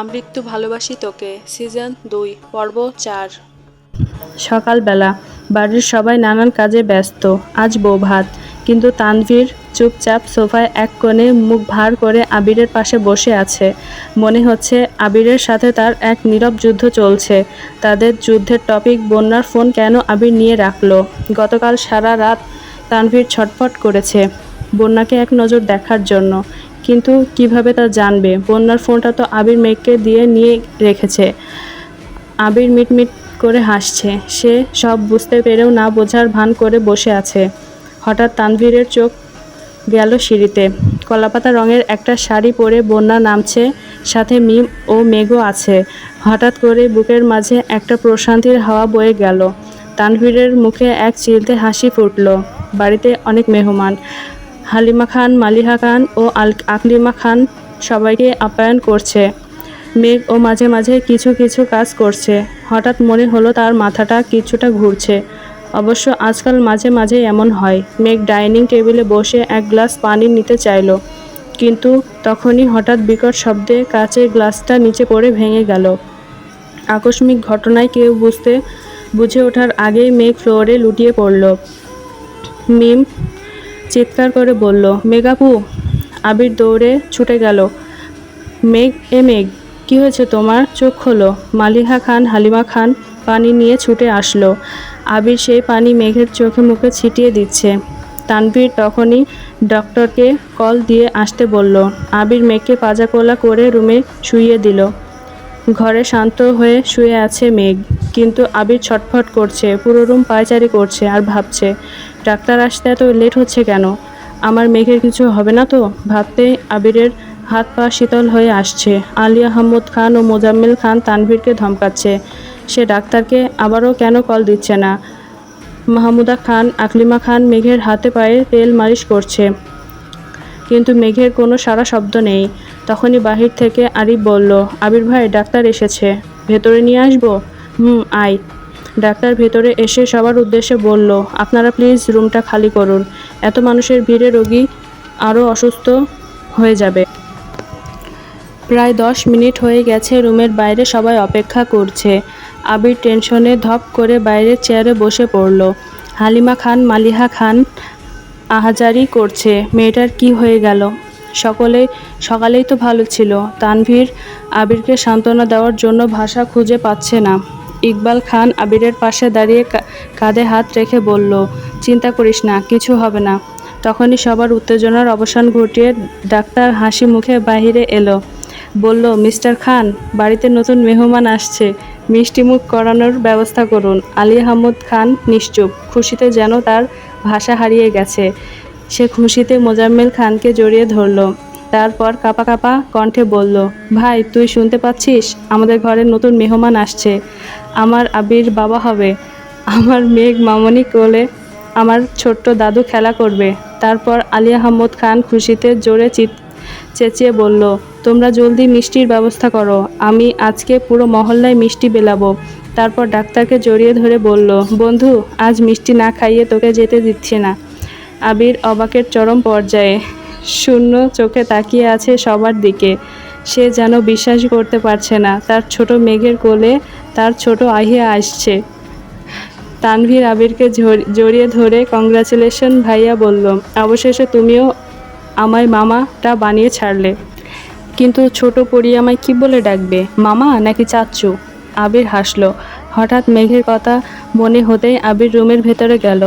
আমৃত্যু ভালোবাসি তোকে সিজন দুই, পর্ব চার। সকালবেলা, বাড়ির সবাই নানান কাজে ব্যস্ত, আজ বউ ভাত। কিন্তু তানভীর চুপচাপ সোফায় এক কোণে মুখ ভার করে আবিরের পাশে বসে আছে। মনে হচ্ছে আবিরের সাথে তার এক নীরব যুদ্ধ চলছে। তাদের যুদ্ধের টপিক বন্যার ফোন কেন আবির নিয়ে রাখল? গতকাল সারা রাত তানভীর ছটফট করেছে বন্যাকে এক নজর দেখার জন্য। কিন্তু কীভাবে তা জানবে? বন্যার ফোনটা তো আবির মেঘকে দিয়ে নিয়ে রেখেছে। আবির মিটমিট করে হাসছে। সে সব বুঝতে পেরেও না বোঝার ভান করে বসে আছে। হঠাৎ তানভীরের চোখ গেল সিঁড়িতে। কলাপাতা রঙের একটা শাড়ি পরে বন্যা নামছে, সাথে মিম ও মেঘও আছে। হঠাৎ করে বুকের মাঝে একটা প্রশান্তির হাওয়া বয়ে গেল। তানভীরের মুখে এক চিলতে হাসি ফুটল। বাড়িতে অনেক মেহমান। হালিমা খান, মালিহা খান ও আল আকলিমা খান সবাইকে আপ্যায়ন করছে। মেঘ ও মাঝে মাঝে কিছু কিছু কাজ করছে। হঠাৎ মনে হলো তার মাথাটা কিছুটা ঘুরছে। অবশ্য আজকাল মাঝে মাঝে এমন হয়, মেঘ ডাইনিং টেবিলে বসে এক গ্লাস পানি নিতে চাইলো। কিন্তু তখনই হঠাৎ বিকট শব্দে কাচের গ্লাসটা নিচে পড়ে ভেঙে গেল। আকস্মিক ঘটনায় কেউ বুঝতে, বুঝে ওঠার আগেই মেঘ ফ্লোরে লুটিয়ে পড়ল। মিম চিৎকার করে বলল, মেঘাপু, আবির দৌড়ে ছুটে গেল। মেঘ, এ মেঘ, কী হয়েছে তোমার? চোখ খোলো। মালিহা খান, হালিমা খান পানি নিয়ে ছুটে আসলো। আবির সেই পানি মেঘের চোখে মুখে ছিটিয়ে দিচ্ছে। তানভীর তখনই ডক্টরকে কল দিয়ে আসতে বলল। আবির মেঘকে পাজাকোলা করে রুমে শুইয়ে দিল। ঘরে শান্ত হয়ে শুয়ে আছে মেঘ। কিন্তু আবির ছটফট করছে, পুরো রুম পায়চারি করছে আর ভাবছে, ডাক্তার আসতে এত লেট হচ্ছে কেন? আমার মেঘের কিছু হবে না তো? ভাবতেই আবিরের হাত পা শীতল হয়ে আসছে। আলী আহমদ খান ও মোজাম্মেল খান তানভীরকে ধমকাচ্ছে, সে ডাক্তারকে আবারও কেন কল দিচ্ছে না? মাহমুদা খান, আকলিমা খান মেঘের হাতে পায়ে তেল মালিশ করছে, কিন্তু মেঘের কোনো সারা শব্দ নেই। তখনই বাহির থেকে আরিফ বলল, আবির ভাই, ডাক্তার এসেছে। ভেতরে নিয়ে আসব? হুম আয় ডাক্তার ভেতরে এসে সবার উদ্দেশ্যে বলল, আপনারা প্লিজ রুমটা খালি করুন। এত মানুষের ভিড়ে রোগী আরও অসুস্থ হয়ে যাবে। প্রায় দশ মিনিট হয়ে গেছে রুমের বাইরে সবাই অপেক্ষা করছে। আবির টেনশনে ধপ করে বাইরের চেয়ারে বসে পড়ল। হালিমা খান, মালিহা খান আহাজারি করছে, মেয়েটার কি হয়ে গেল? সকলে, সকালেই তো ভালো ছিল। তানভীর আবিরকে সান্ত্বনা দেওয়ার জন্য ভাষা খুঁজে পাচ্ছে না। ইকবাল খান আবিরের পাশে দাঁড়িয়ে কাঁধে হাত রেখে বলল, চিন্তা করিস না, কিছু হবে না। তখনই সবার উত্তেজনার অবসান ঘটিয়ে ডাক্তার হাসি মুখে বাহিরে এলো। বলল, মিস্টার খান, বাড়িতে নতুন মেহমান আসছে। মিষ্টি মুখ করানোর ব্যবস্থা করুন। আলী আহমদ খান নিশ্চুপ, খুশিতে যেন তার ভাষা হারিয়ে গেছে। সে খুশিতে মোজাম্মেল খানকে জড়িয়ে ধরল। তারপর কাপা কাপা কণ্ঠে বলল, ভাই, তুই শুনতে পাচ্ছিস? আমাদের ঘরে নতুন মেহমান আসছে। আমার আবির বাবা হবে। আমার মেঘ মামনি কোলে আমার ছোট্ট দাদু খেলা করবে। তারপর আলী আহমদ খান খুশিতে জোরে চিৎ চেঁচিয়ে বলল, তোমরা জলদি মিষ্টির ব্যবস্থা করো। আমি আজকে পুরো মহল্লায় মিষ্টি বেলাবো। তারপর ডাক্তারকে জড়িয়ে ধরে বলল, বন্ধু, আজ মিষ্টি না খাইয়ে তোকে যেতে দিচ্ছে না। আবির অবাকের চরম পর্যায়ে শূন্য চোখে তাকিয়ে আছে সবার দিকে। সে যেন বিশ্বাস করতে পারছে না, তার ছোট মেঘের কোলে তার ছোট আহিয়া আসছে। তানভীর আবিরকে জড়িয়ে ধরে কংগ্রাচুলেশন ভাইয়া বলল, অবশেষে তুমিও আমায় মামাটা বানিয়ে ছাড়লে। কিন্তু ছোট পরি আমায় কি বলে ডাকবে, মামা নাকি চাচ্চু আবির হাসলো। হঠাৎ মেঘের কথা মনে হতেই আবির রুমের ভেতরে গেল।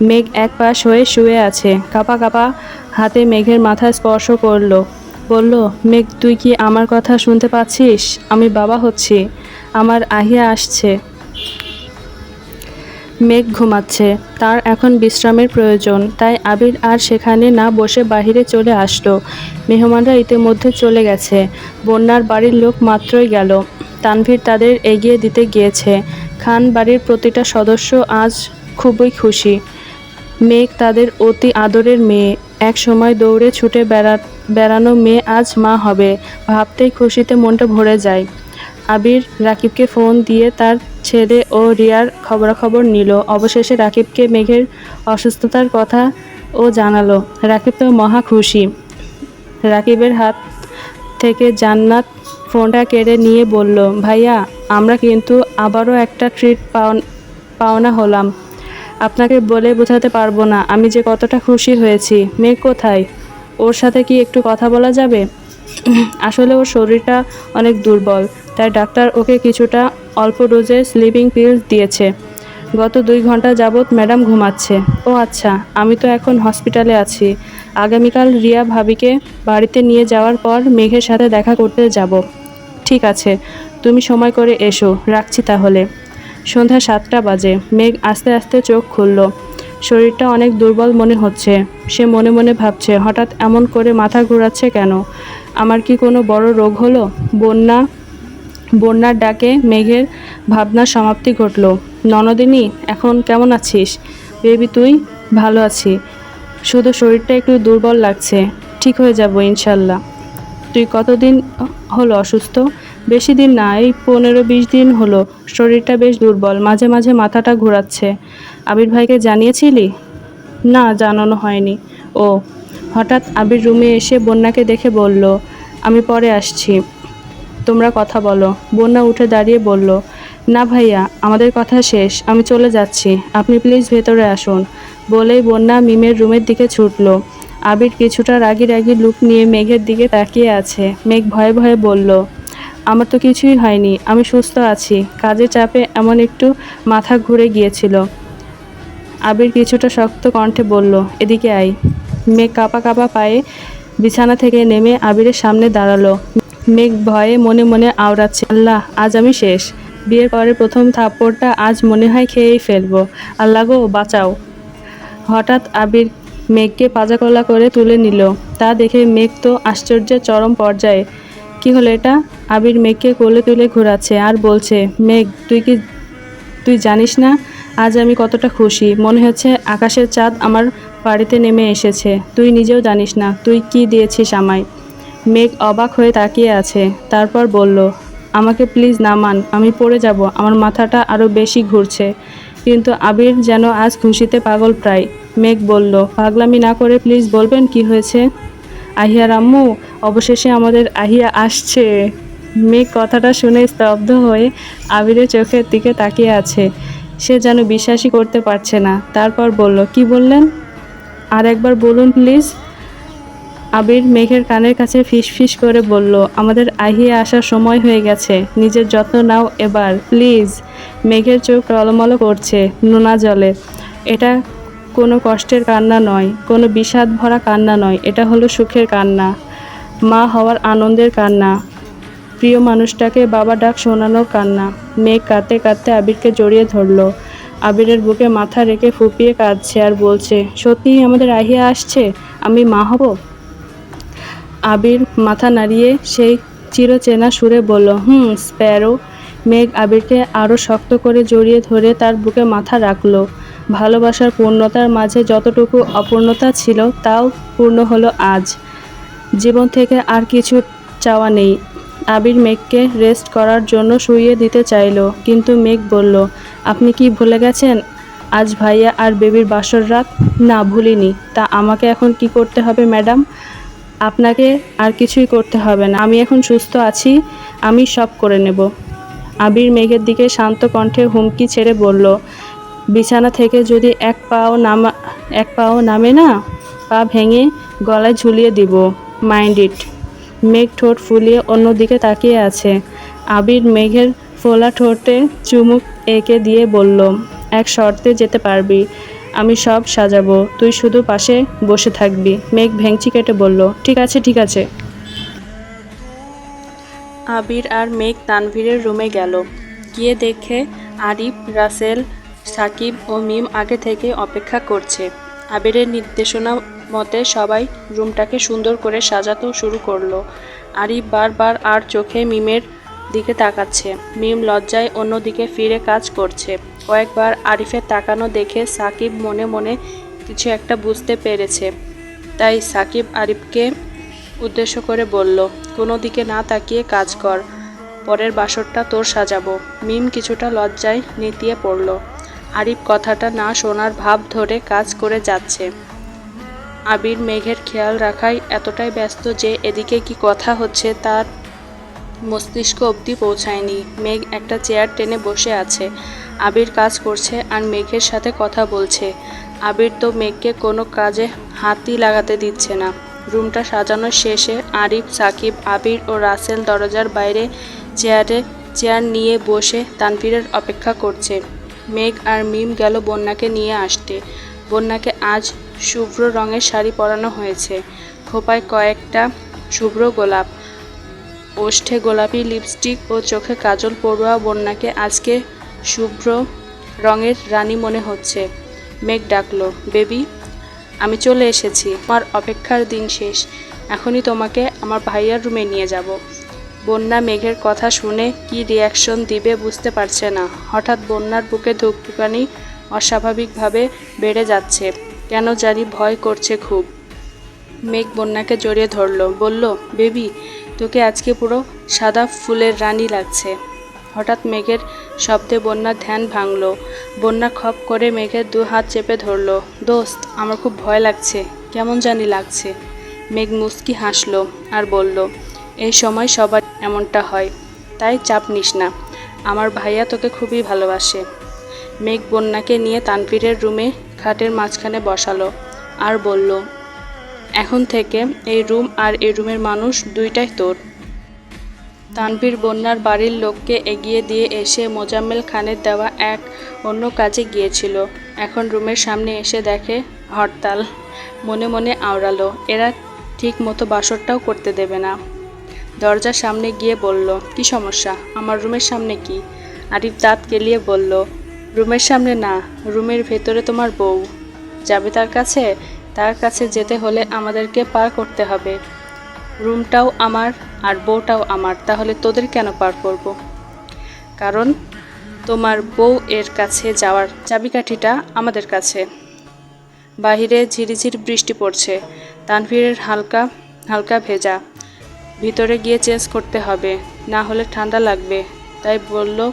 মেঘ এক পাশ হয়ে শুয়ে আছে। কাপা কাপা হাতে মেঘের মাথা স্পর্শ করল। বলল, মেঘ, তুই কি আমার কথা শুনতে পাচ্ছিস? আমি বাবা হচ্ছি। আমার আহিয়া আসছে। মেঘ ঘুমাচ্ছে। তার এখন বিশ্রামের প্রয়োজন। তাই আবির আর সেখানে না বসে বাইরে চলে আসলো। মেহমানরা ইতিমধ্যে চলে গেছে। বন্যার বাড়ির লোক মাত্রই গেল। তানভীর তাদের এগিয়ে দিতে গিয়েছে। খান বাড়ির প্রতিটা সদস্য আজ খুবই খুশি। মেঘ তাদের অতি আদরের মেয়ে। এক সময় দৌড়ে ছুটে বেড়া বেড়ানো মেয়ে আজ মা হবে। ভাবতেই খুশিতে মনটা ভরে যায়। আবির রাকিবকে ফোন দিয়ে তার ছেলে ও রিয়ার খবরাখবর নিল। অবশেষে রাকিবকে মেঘের অসুস্থতার কথা ও জানালো। রাকিব তো মহা খুশি। রাকিবের হাত থেকে জান্নাত ফোনটা কেড়ে নিয়ে বলল, ভাইয়া, আমরা কিন্তু আবারও একটা ট্রিট পাওনা হলাম। আপনাকে বলে বোঝাতে পারব না, আমি যে কতটা খুশি হয়েছি। মেয়ে কোথায়? ওর সাথে কি একটু কথা বলা যাবে? আসলে ওর শরীরটা অনেক দুর্বল, তাই ডাক্তার ওকে কিছুটা অল্প ডোজে স্লিপিং পিলস দিয়েছে। গত দুই ঘণ্টা যাবৎ ম্যাডাম ঘুমাচ্ছে। ও আচ্ছা আমি তো এখন হসপিটালে আছি। আগামীকাল রিয়া ভাবিকে বাড়িতে নিয়ে যাওয়ার পর মেঘের সাথে দেখা করতে যাব। ঠিক আছে, তুমি সময় করে এসো, রাখছি তাহলে। সন্ধ্যা সাতটা বাজে। মেঘ আস্তে আস্তে চোখ খুলল। শরীরটা অনেক দুর্বল মনে হচ্ছে। সে মনে মনে ভাবছে, হঠাৎ এমন করে মাথা ঘোরাচ্ছে কেন? আমার কি কোনো বড় রোগ হলো? বন্যা, বন্যার ডাকে মেঘের ভাবনার সমাপ্তি ঘটল। ননদিনী, এখন কেমন আছিস? বেবি, তুই ভালো আছি। শুধু শরীরটা একটু দুর্বল লাগছে। ঠিক হয়ে যাব ইনশাল্লাহ। তুই কতদিন হলো অসুস্থ? বেশি দিন না, এই পনেরো বিশ দিন হলো। শরীরটা বেশ দুর্বল, মাঝে মাঝে মাথাটা ঘোরাচ্ছে। আবির ভাইকে জানিয়েছিলি? না, জানানো হয়নি। ও, হঠাৎ আবির রুমে এসে বন্যাকে দেখে বলল, আমি পরে আসছি। তোমরা কথা বলো। বন্যা উঠে দাঁড়িয়ে বলল, না ভাইয়া, আমাদের কথা শেষ। আমি চলে যাচ্ছি। আপনি প্লিজ ভেতরে আসুন। বলেই বন্যা মিমের রুমের দিকে ছুটল। আবির কিছুটা রাগি রাগি লুক নিয়ে মেঘের দিকে তাকিয়ে আছে। মেঘ ভয়ে ভয়ে বলল আমার তো কিছুই হয়নি, আমি সুস্থ আছি। কাজের চাপে এমন একটু মাথা ঘুরে গিয়েছিল। আবির কিছুটা শক্ত কণ্ঠে বলল, এদিকে আই মেঘ কাপা কাপা পায়ে বিছানা থেকে নেমে আবিরের সামনে দাঁড়াল। মেঘ ভয়ে মনে মনে আওড়াচ্ছে, আল্লাহ, আজ আমি শেষ। বিয়ের পরে প্রথম থাপ্পড়টা আজ মনে হয় খেয়েই ফেলব। আল্লাহ গো, বাঁচাও। হঠাৎ আবির মেঘকে পাজাকলা করে তুলে নিল। তা দেখে মেঘ তো আশ্চর্যের চরম পর্যায়ে কি হলো এটা? আবির মেঘকে কোলে তুলে ঘোরাচ্ছে আর বলছে, মেঘ, তুই কি, তুই জানিস না? আজ আমি কতটা খুশি। মনে হচ্ছে আকাশের চাঁদ আমার বাড়িতে নেমে এসেছে। তুই নিজেও জানিস না, তুই কি দিয়েছিস আমায়? মেঘ অবাক হয়ে তাকিয়ে আছে। তারপর বলল, আমাকে প্লিজ নামান আমি পড়ে যাব, আমার মাথাটা আরও বেশি ঘুরছে। কিন্তু আবির যেন আজ খুশিতে পাগল প্রায়। মেঘ বলল, পাগলামি না করে প্লিজ বলবেন কি হয়েছে? আহিয়া রাম্মু অবশেষে আমাদের আহিয়া আসছে। মেঘ কথাটা শুনে স্তব্ধ হয়ে আবিরের চোখের দিকে তাকিয়ে আছে। সে যেন বিশ্বাসই করতে পারছে না। তারপর বলল, কি বললেন? আর একবার বলুন প্লিজ। আবির মেঘের কানের কাছে ফিস করে বলল, আমাদের আহিয়ে আসার সময় হয়ে গেছে। নিজের যত্ন নাও এবার, প্লিজ। মেঘের চোখ টলমল করছে নোনা জলে। এটা কোনো কষ্টের কান্না নয়, কোনো বিষাদ ভরা কান্না নয়, এটা হলো সুখের কান্না। মা হওয়ার আনন্দের কান্না। প্রিয় মানুষটাকে বাবা ডাক শোনানোর কান্না। মেঘ কাঁদতে কাঁদতে আবিরকে জড়িয়ে ধরলো। আবিরের বুকে মাথা রেখে ফুপিয়ে কাঁদছে আর বলছে সত্যিই আমাদের আহিয়া আসছে? আমি মা হব? আবির মাথা নাড়িয়ে সেই চিরচেনা সুরে বলল, হুম, স্প্যারো। মেঘ আবিরকে আরও শক্ত করে জড়িয়ে ধরে তার বুকে মাথা রাখল। ভালোবাসার পূর্ণতার মাঝে যতটুকু অপূর্ণতা ছিল, তাও পূর্ণ হলো আজ। জীবন থেকে আর কিছু চাওয়া নেই। আবির মেঘকে রেস্ট করার জন্য শুইয়ে দিতে চাইলো, কিন্তু মেঘ বলল, আপনি কি ভুলে গেছেন? আজ ভাইয়া আর বেবির বাসর রাত না ভুলিনি। তা আমাকে এখন কি করতে হবে, ম্যাডাম? আপনাকে আর কিছুই করতে হবে না। আমি এখন সুস্থ আছি, আমি সব করে নেব। আবির মেঘের দিকে শান্ত কণ্ঠে হুমকি ছেড়ে বলল, বিছানা থেকে যদি এক পাও নামা, এক পাও নামে না, পা ভেঙে গলায় ঝুলিয়ে দিব। Mind it. মেঘ ঠোঁট ফুলিয়ে অন্যদিকে তাকিয়ে আছে। আবির মেঘের ফোলা ঠোঁটে চুমুক এঁকে দিয়ে বলল, এক শর্তে যেতে পারবি, আমি সব সাজাবো। তুই শুধু পাশে বসে থাকবি। মেঘ ভেংচি কেটে বলল, ঠিক আছে ঠিক আছে। আবির আর মেঘ তানভীরের রুমে গেল। গিয়ে দেখে আরিফ, রাসেল, সাকিব ও মিম আগে থেকে অপেক্ষা করছে। আবিরের নির্দেশনা মতে সবাই রুমটাকে সুন্দর করে সাজাতেও শুরু করল। আরিফ বারবার আর চোখে মিমের দিকে তাকাচ্ছে। মিম লজ্জায় অন্যদিকে ফিরে কাজ করছে। কয়েকবার আরিফের তাকানো দেখে সাকিব মনে মনে কিছু একটা বুঝতে পেরেছে। তাই সাকিব আরিফকে উদ্দেশ্য করে বলল, কোনো দিকে না তাকিয়ে কাজ কর, পরের বাসরটা তোর সাজাবো। মিম কিছুটা লজ্জায় নেতিয়ে পড়ল। আরিফ কথাটা না শোনার ভাব ধরে কাজ করে যাচ্ছে। আবির মেঘের খেয়াল রাখায় এতটাই ব্যস্ত যে এদিকে কি কথা হচ্ছে তার মস্তিষ্ক অবধি পৌঁছায়নি। মেঘ একটা চেয়ার টেনে বসে আছে। আবির কাজ করছে আর মেঘের সাথে কথা বলছে। আবির তো মেঘকে কোনো কাজে হাতই লাগাতে দিচ্ছে না। রুমটা সাজানোর শেষে আরিফ, সাকিব, আবির ও রাসেল দরজার বাইরে চেয়ারে চেয়ার নিয়ে বসে তানভীরের অপেক্ষা করছে। মেঘ আর মিম গেল বন্যাকে নিয়ে আসতে। বন্যাকে আজ শুভ্র রঙের শাড়ি পরানো হয়েছে। খোপায় কয়েকটা শুভ্র গোলাপ, ওষ্ঠে গোলাপি লিপস্টিক ও চোখে কাজল পড়ুয়া বন্যাকে আজকে শুভ্র রঙের রানী মনে হচ্ছে। মেঘ ডাকলো, বেবি, আমি চলে এসেছি। আমার অপেক্ষার দিন শেষ। এখনই তোমাকে আমার ভাইয়ার রুমে নিয়ে যাব। বন্যা মেঘের কথা শুনে কি রিয়াকশন দিবে বুঝতে পারছে না। হঠাৎ বন্যার বুকে ধুকধুকানি অস্বাভাবিকভাবে বেড়ে যাচ্ছে। কেন জানি ভয় করছে খুব? মেঘ বন্যাকে জড়িয়ে ধরলো, বলল, বেবি, তোকে আজকে পুরো সাদা ফুলের রানী লাগছে। হঠাৎ মেঘের শব্দে বন্যার ধ্যান ভাঙলো। বন্যা খপ করে মেঘের দু হাত চেপে ধরলো। দোস্ত, আমার খুব ভয় লাগছে। কেমন জানি লাগছে? মেঘ মুস্কি হাসলো আর বলল, এই সময় সবার এমনটা হয়, তাই চাপ নিস না। আমার ভাইয়া তোকে খুবই ভালোবাসে। মেঘ বন্যাকে নিয়ে তানভীরের রুমে খাটের মাঝখানে বসালো আর বলল, এখন থেকে এই রুম আর এই রুমের মানুষ দুইটাই তোর। তানভীর বন্যার বাড়ির লোককে এগিয়ে দিয়ে এসে মোজাম্মেল খানের দেওয়া এক অন্য কাজে গিয়েছিল। এখন রুমের সামনে এসে দেখে হরতাল। মনে মনে আওড়ালো, এরা ঠিক মতো বাসরটাও করতে দেবে না। দরজার সামনে গিয়ে বলল, কি সমস্যা? আমার রুমের সামনে কি? আরিফ দাঁত কেলিয়ে বলল রুমের সামনে না, রুমের ভেতরে তোমার বউ। যাবে তার কাছে? তার কাছে যেতে হলে আমাদেরকে পার করতে হবে। রুমটাও আমার আর বউটাও আমার, তাহলে তোদের কেন পার করব? কারণ তোমার বউ এর কাছে যাওয়ার চাবিকাঠিটা আমাদের কাছে। বাহিরে ঝিরিঝির বৃষ্টি পড়ছে, তানভীরের হালকা হালকা ভেজা। ভিতরে গিয়ে চেঞ্জ করতে হবে, না হলে ঠান্ডা লাগবে। তাই বলল,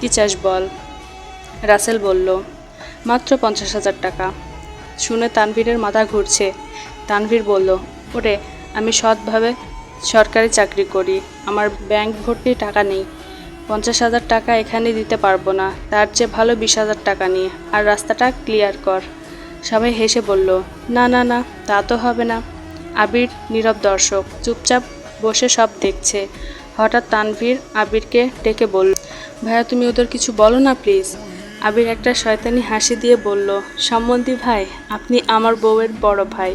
কি চাস বল? রাসেল বলল, মাত্র পঞ্চাশ হাজার টাকা। শুনে তানভীরের মাথা ঘুরছে। তানভীর বলল, ওরে, আমি সৎভাবে সরকারি চাকরি করি, আমার ব্যাংক ভর্তি টাকা নেই। পঞ্চাশ হাজার টাকা এখানে দিতে পারব না, তার চেয়ে ভালো বিশ হাজার টাকা নিয়ে আর রাস্তাটা ক্লিয়ার কর। সবাই হেসে বলল, না না না, তা তো হবে না। আবির নীরব দর্শক চুপচাপ বসে সব দেখছে। হঠাৎ তানভীর আবিরকে ডেকে বলল, ভাইয়া, তুমি ওদের কিছু বলো না, প্লিজ। আবির একটা শয়তানি হাসি দিয়ে বলল, সম্বন্ধী ভাই, আপনি আমার বউয়ের বড় ভাই।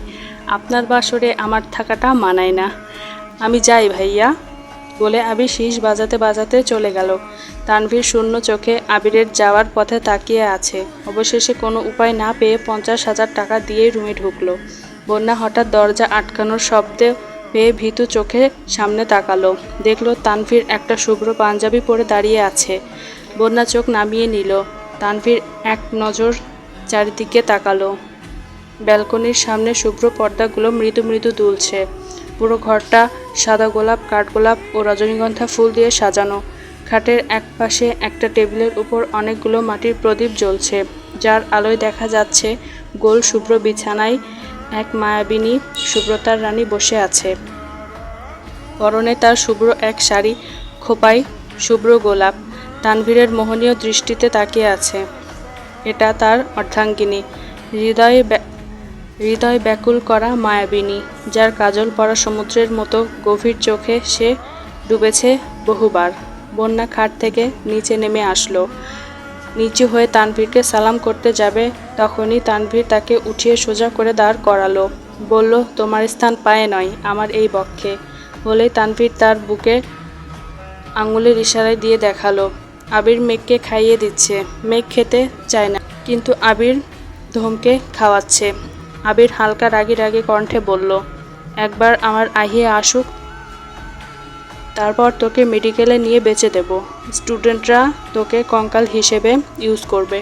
আপনার বাসরে আমার থাকাটা মানায় না। আমি যাই ভাইয়া। বলে আবির শীষ বাজাতে বাজাতে চলে গেল। তানভীর শূন্য চোখে আবিরের যাওয়ার পথে তাকিয়ে আছে। অবশেষে কোনো উপায় না পেয়ে পঞ্চাশ হাজার টাকা দিয়েই রুমে ঢুকলো। বন্যা হঠাৎ দরজা আটকানোর শব্দে পেয়ে ভীতু চোখে সামনে তাকালো। দেখল তানভীর একটা শুভ্র পাঞ্জাবি পরে দাঁড়িয়ে আছে। বন্যা চোখ নামিয়ে নিল। তানভীর এক নজর চারিদিকে তাকালো। ব্যালকনির সামনে শুভ্র পর্দাগুলো মৃদু মৃদু দুলছে। পুরো ঘরটা সাদা গোলাপ কাঠগোলাপ ও রজনীগন্ধা ফুল দিয়ে সাজানো। খাটের এক পাশে একটা টেবিলের উপর অনেকগুলো মাটির প্রদীপ জ্বলছে, যার আলোয় দেখা যাচ্ছে গোল শুভ্র বিছানায় এক মায়াবিনী শুভ্রতার রানী বসে আছে। পরনে তার শুভ্র এক শাড়ি, খোপায় শুভ্র গোলাপ। তানভীরের মোহনীয় দৃষ্টিতে তাকিয়ে আছে। এটা তার অর্ধাঙ্গিনী। হৃদয়ে হৃদয় ব্যাকুল করা মায়াবিনী, যার কাজল পরা সমুদ্রের মতো গভীর চোখে সে ডুবেছে বহুবার। বন্যা খাট থেকে নিচে নেমে আসলো। নিচু হয়ে তানভীরকে সালাম করতে যাবে, তখনই তানভীর তাকে উঠিয়ে সোজা করে দাঁড় করালো। বলল, তোমার স্থান পায়ে নয়, আমার এই বক্ষে। বলেই তানভীর তার বুকে আঙুলের ইশারায় দিয়ে দেখাল। আবির মেঘকে খাইয়ে দিচ্ছে। মেঘ খেতে চায় না, কিন্তু আবির ধমকে খাওয়াচ্ছে। আবির হালকা রাগি রাগে কণ্ঠে বলল, একবার আমার আহিয়ে আসুক, তারপর তোকে মেডিকেলে নিয়ে বেঁচে দেব। স্টুডেন্টরা তোকে কঙ্কাল হিসেবে ইউজ করবে।